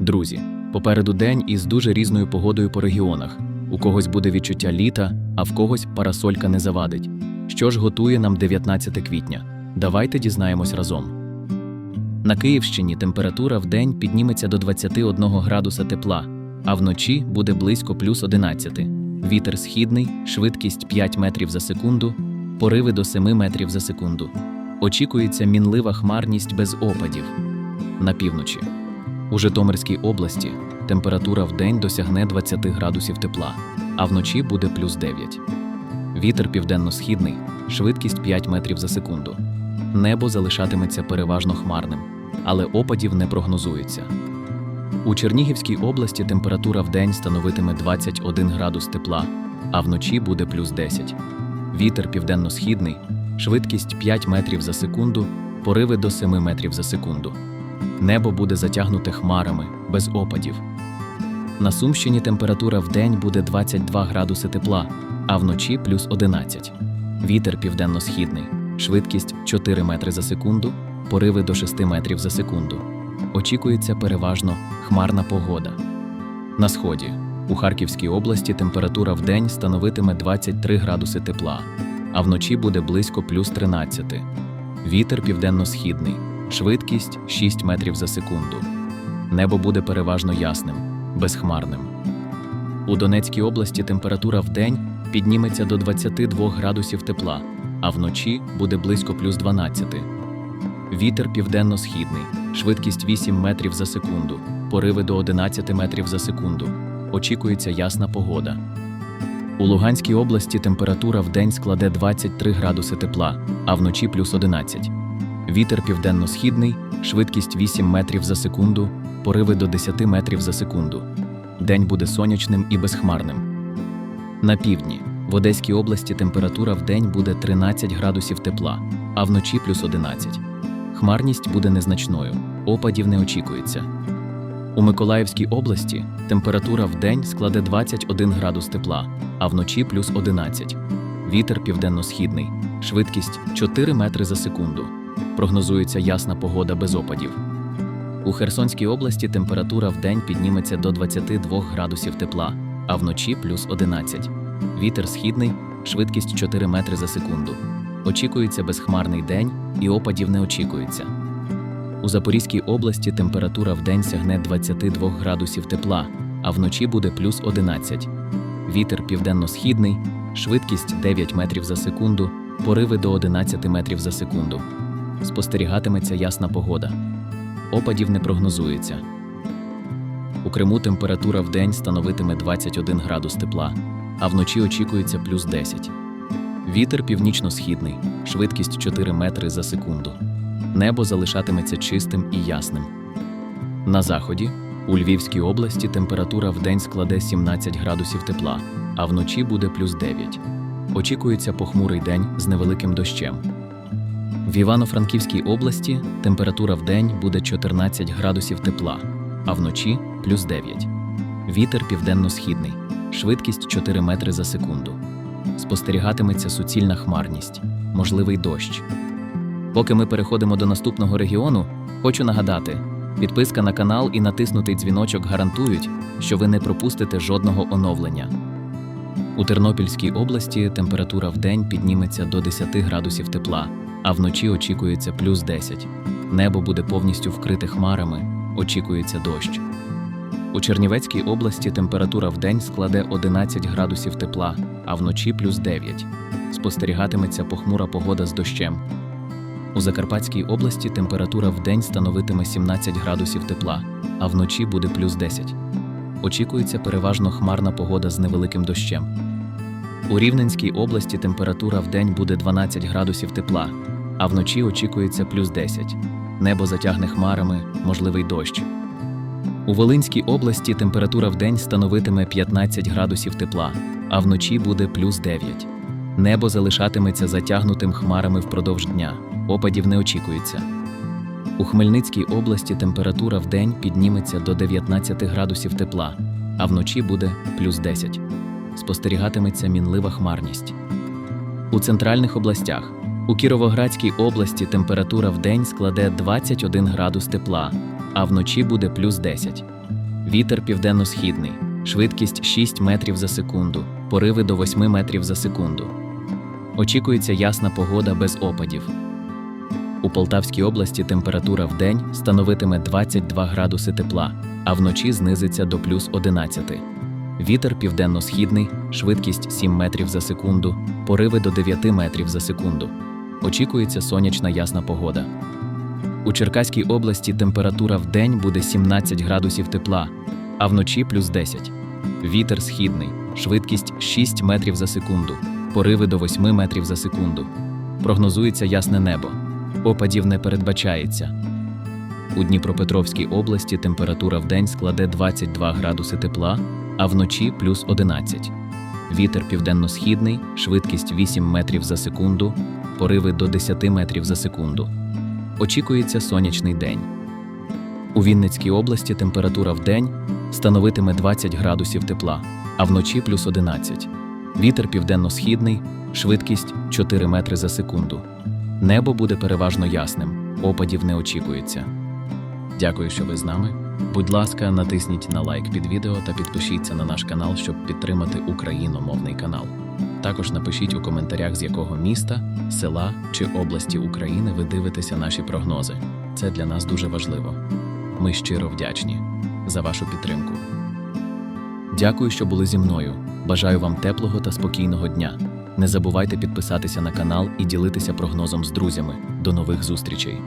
Друзі, попереду день із дуже різною погодою по регіонах. У когось буде відчуття літа, а в когось парасолька не завадить. Що ж готує нам 19 квітня? Давайте дізнаємось разом. На Київщині температура в день підніметься до 21 градуса тепла, а вночі буде близько плюс 11. Вітер східний, швидкість 5 метрів за секунду, пориви до 7 метрів за секунду. Очікується мінлива хмарність без опадів. На півночі. У Житомирській області температура в день досягне 20 градусів тепла, а вночі буде плюс 9. Вітер південно-східний, швидкість 5 метрів за секунду. Небо залишатиметься переважно хмарним, але опадів не прогнозується. У Чернігівській області температура в день становитиме 21 градус тепла, а вночі буде плюс 10. Вітер південно-східний, швидкість 5 метрів за секунду, пориви до 7 метрів за секунду. Небо буде затягнуте хмарами, без опадів. На Сумщині температура в день буде 22 градуси тепла, а вночі плюс 11. Вітер південно-східний, швидкість 4 метри за секунду, пориви до 6 метрів за секунду. Очікується переважно хмарна погода. На сході у Харківській області температура в день становитиме 23 градуси тепла, а вночі буде близько плюс 13. Вітер південно-східний, швидкість 6 метрів за секунду. Небо буде переважно ясним, безхмарним. У Донецькій області температура в день підніметься до 22 градусів тепла, а вночі буде близько плюс 12. Вітер південно-східний, швидкість 8 метрів за секунду, пориви до 11 метрів за секунду. Очікується ясна погода. У Луганській області температура в день складе 23 градуси тепла, а вночі плюс 11. Вітер південно-східний, швидкість 8 метрів за секунду, пориви до 10 метрів за секунду. День буде сонячним і безхмарним. На півдні в Одеській області температура в день буде 13 градусів тепла, а вночі плюс 11. Хмарність буде незначною, опадів не очікується. У Миколаївській області температура в день складе 21 градус тепла, а вночі плюс 11. Вітер південно-східний, швидкість 4 метри за секунду. Прогнозується ясна погода без опадів. У Херсонській області температура в день підніметься до 22 градусів тепла, а вночі плюс 11. Вітер східний, швидкість 4 метри за секунду. Очікується безхмарний день і опадів не очікується. У Запорізькій області температура в день сягне 22 градусів тепла, а вночі буде плюс 11. Вітер південно-східний, швидкість 9 метрів за секунду, пориви до 11 метрів за секунду. Спостерігатиметься ясна погода. Опадів не прогнозується. У Криму температура в день становитиме 21 градус тепла, а вночі очікується плюс 10. Вітер північно-східний, швидкість 4 метри за секунду. Небо залишатиметься чистим і ясним. На заході, у Львівській області, температура в день складе 17 градусів тепла, а вночі буде плюс 9. Очікується похмурий день з невеликим дощем. В Івано-Франківській області температура в день буде 14 градусів тепла, а вночі плюс 9. Вітер південно-східний, швидкість 4 метри за секунду. Спостерігатиметься суцільна хмарність, можливий дощ. Поки ми переходимо до наступного регіону, хочу нагадати: підписка на канал і натиснутий дзвіночок гарантують, що ви не пропустите жодного оновлення. У Тернопільській області температура в день підніметься до 10 градусів тепла, а вночі очікується плюс 10. Небо буде повністю вкрите хмарами, очікується дощ. У Чернівецькій області температура в день складе 11 градусів тепла, а вночі плюс 9. Спостерігатиметься похмура погода з дощем. У Закарпатській області температура в день становитиме 17 градусів тепла, а вночі буде плюс 10. Очікується переважно хмарна погода з невеликим дощем. У Рівненській області температура в день буде 12 градусів тепла, а вночі очікується плюс 10. Небо затягне хмарами, можливий дощ. У Волинській області температура в день становитиме 15 градусів тепла, а вночі буде плюс 9. Небо залишатиметься затягнутим хмарами впродовж дня, опадів не очікується. У Хмельницькій області температура в день підніметься до 19 градусів тепла, а вночі буде плюс 10. Спостерігатиметься мінлива хмарність. У центральних областях у Кіровоградській області температура в день складе 21 градус тепла, а вночі буде плюс 10. Вітер південно-східний, швидкість 6 метрів за секунду, пориви до 8 метрів за секунду. Очікується ясна погода без опадів. У Полтавській області температура в день становитиме 22 градуси тепла, а вночі знизиться до плюс 11. Вітер південно-східний, швидкість 7 метрів за секунду, пориви до 9 метрів за секунду. Очікується сонячна ясна погода. У Черкаській області температура в день буде 17 градусів тепла, а вночі плюс 10. Вітер східний, швидкість 6 метрів за секунду, пориви до 8 метрів за секунду. Прогнозується ясне небо. Опадів не передбачається. У Дніпропетровській області температура в день складе 22 градуси тепла, а вночі плюс 11. Вітер південно-східний, швидкість 8 метрів за секунду, пориви до 10 метрів за секунду. Очікується сонячний день. У Вінницькій області температура в день становитиме 20 градусів тепла, а вночі плюс 11. Вітер південно-східний, швидкість 4 метри за секунду. Небо буде переважно ясним, опадів не очікується. Дякую, що ви з нами. Будь ласка, натисніть на лайк під відео та підпишіться на наш канал, щоб підтримати україномовний канал. Також напишіть у коментарях, з якого міста, села чи області України ви дивитеся наші прогнози. Це для нас дуже важливо. Ми щиро вдячні за вашу підтримку. Дякую, що були зі мною. Бажаю вам теплого та спокійного дня. Не забувайте підписатися на канал і ділитися прогнозом з друзями. До нових зустрічей!